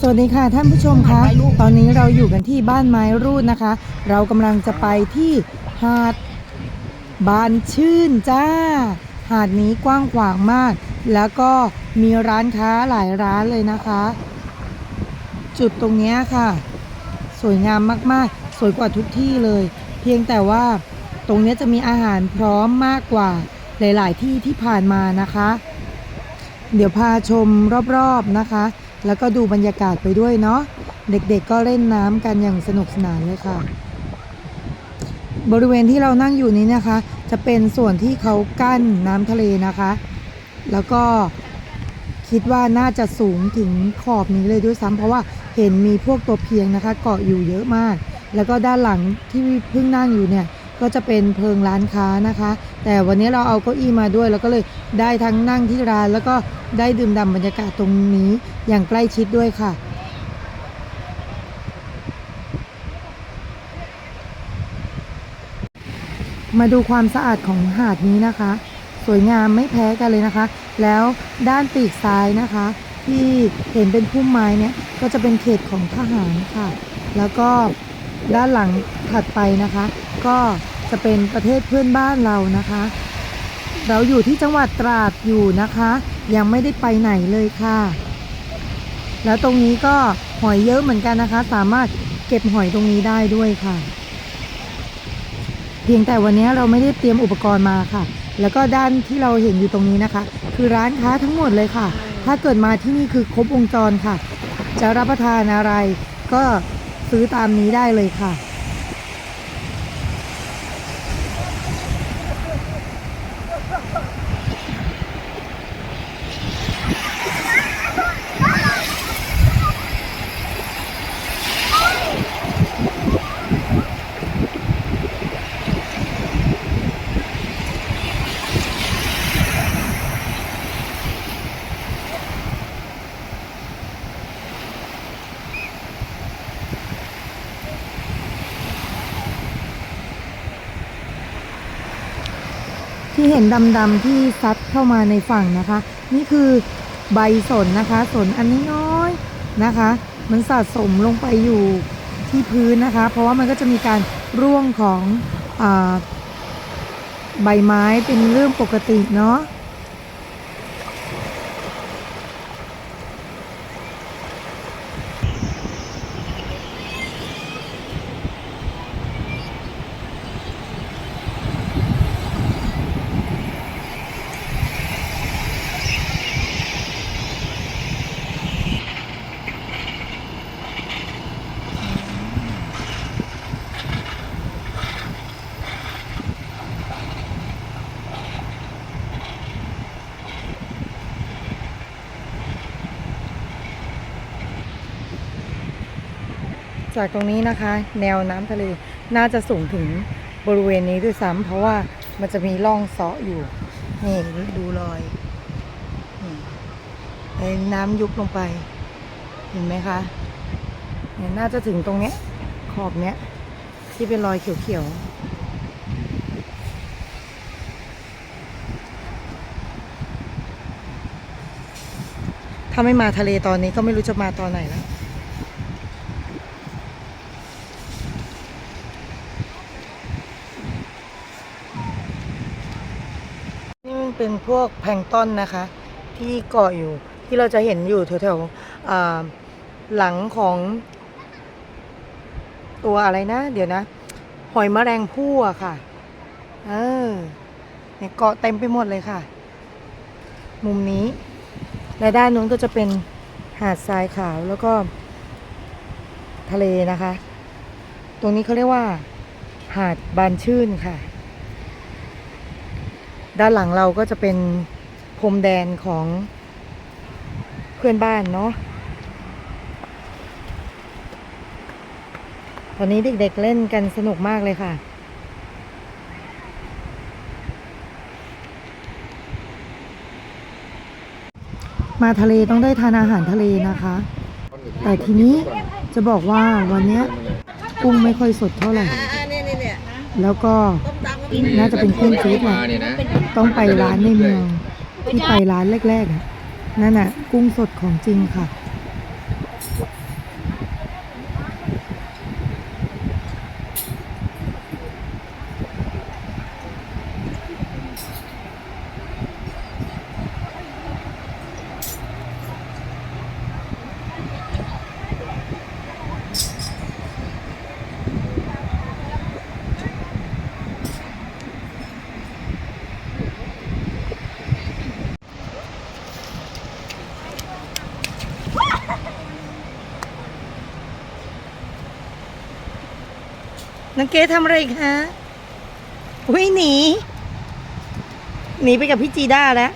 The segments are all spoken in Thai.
สวัสดีค่ะท่านผู้ชมคะ ตอนนี้เราอยู่กันที่บ้านไม้รูดนะคะ เรากำลังจะไปที่หาดบานชื่นจ้า หาดนี้กว้างขวางมาก แล้วก็มีร้านค้าหลายร้านเลยนะคะ จุดตรงเนี้ยค่ะ สวยงามมากๆ สวยกว่าทุกที่เลย เพียงแต่ว่าตรงเนี้ยจะมีอาหารพร้อมมากกว่าหลาย ๆ ที่ที่ผ่านมานะคะ เดี๋ยวพาชมรอบ ๆ นะคะ แล้วก็ดูบรรยากาศไปด้วยเนาะเด็กๆก็เล่นน้ำกันอย่างสนุกสนานเลยค่ะ บริเวณที่เรานั่งอยู่นี้นะคะ จะเป็นส่วนที่เขากั้นน้ำทะเลนะคะ แล้วก็คิดว่าน่าจะสูงถึงขอบนี้เลยด้วยซ้ำเพราะว่าเห็นมีพวกตัวเพียงนะคะ เกาะอยู่เยอะมาก แล้วก็ด้านหลังที่เพิ่งนั่งอยู่เนี่ย ก็จะเป็นเพิงร้านค้านะคะ แต่วันนี้เราเอาเก้าอี้มาด้วย แล้วก็เลยได้ทั้งนั่งที่ร้าน แล้วก็ได้ดื่มด่ำบรรยากาศตรงนี้อย่างใกล้ชิดด้วยค่ะมาดูความสะอาดของหาดนี้นะคะ สวยงามไม่แพ้กันเลยนะคะ แล้วด้านปีกซ้ายนะคะ ที่เห็นเป็นพุ่มไม้เนี่ยก็จะเป็นเขตของทหารค่ะ แล้วก็ ด้านหลังถัดไปนะคะ ก็จะเป็นประเทศเพื่อนบ้านเรานะคะ เราอยู่ที่จังหวัดตราดอยู่นะคะ ยังไม่ได้ไปไหนเลยค่ะ แล้วตรงนี้ก็หอยเยอะเหมือนกันนะคะ สามารถเก็บหอยตรงนี้ได้ด้วยค่ะ เพียงแต่วันนี้เราไม่ได้เตรียมอุปกรณ์มาค่ะ แล้วก็ด้านที่เราเห็นอยู่ตรงนี้นะคะ คือร้านค้าทั้งหมดเลยค่ะ ถ้าเกิดมาที่นี่คือครบวงจรค่ะ จะรับประทานอะไรก็ ซื้อตามนี้ได้เลยค่ะ ที่เห็นดำๆที่ซัดเข้ามาในฝั่งนะคะ นี่คือใบสนนะคะสนอันน้อยๆนะคะ มันสะสมลงไปอยู่ที่พื้นนะคะ เพราะว่ามันก็จะมีการร่วงของอใบไม้เป็นเรื่องปกติเนาะ จากตรงนี้นะคะ แนวน้ำทะเลน่าจะสูงถึงบริเวณนี้ด้วยซ้ำเพราะว่ามันจะมีร่องเซาะอยู่นี่ดูรอยนี่ไอ้น้ำยุบลงไป เห็นไหมคะเนี่ยน่าจะถึงตรงเนี้ย ขอบเนี้ย ที่เป็นรอยเขียวๆถ้าไม่มาทะเลตอนนี้ก็ไม่รู้จะมาตอนไหนแล้ว นี่มัน เป็นพวกแพลงต้นนะคะ ที่เกาะอยู่ที่เราจะเห็นอยู่แถวๆหลังของตัวอะไรนะ เดี๋ยวนะ หอยแมลงภู่อะค่ะ เออเนี่ยเกาะเต็มไปหมดเลยค่ะ มุมนี้ และด้านนู้นก็จะเป็นหาดทรายขาวแล้วก็ ทะเลนะคะ ตรงนี้เขาเรียกว่า หาดบานชื่นค่ะ ด้านหลังเราก็จะเป็นพรมแดนของเพื่อนบ้านเนาะตอนนี้เด็กๆเล่นกันสนุกมากเลยค่ะ มาทะเลต้องได้ทานอาหารทะเลนะคะ แต่ทีนี้จะบอกว่าวันเนี้ยกุ้งไม่ค่อยสดเท่าไหร่ แล้วก็ น่าจะเป็นเครื่องชีสแหละต้องไปร้านในเมืองที่ไปร้านแรกๆอะนั่นน่ะ กุ้งสดของจริงค่ะ น้องเกดทำอะไรคะอุ้ยหนี หนีไปกับพี่จีด้าแล้ว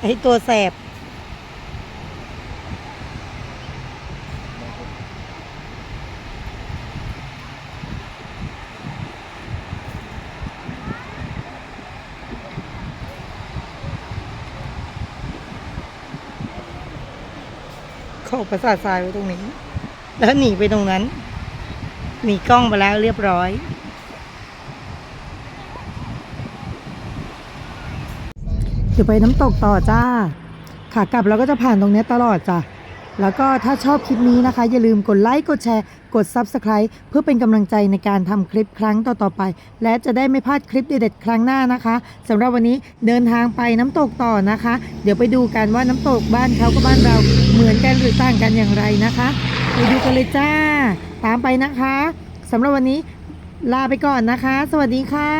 ไอตัวแสบ เข้าประสาททรายไว้ตรงนี้ แล้วหนีไปตรงนั้น หนีกล้องไปแล้วเรียบร้อย เดี๋ยวไปน้ำตกต่อจ้า ขากลับเราก็จะผ่านตรงนี้ตลอดจ้ะ แล้วก็ถ้าชอบคลิปนี้นะคะ อย่าลืมกดไลค์กดแชร์กด Subscribe เพื่อเป็นกำลังใจในการทำคลิปครั้งต่อ ๆ ไป และจะได้ไม่พลาดคลิปเด็ดๆครั้งหน้านะคะสำหรับวันนี้เดินทางไปน้ำตกต่อนะคะ เดี๋ยวไปดูกันว่าน้ำตกบ้านเขากับบ้านเราเหมือนกันหรือต่างกันอย่างไรนะคะ ดูกันเลยจ้า ตามไปนะคะสำหรับวันนี้ลาไปก่อนนะคะ สวัสดีค่ะ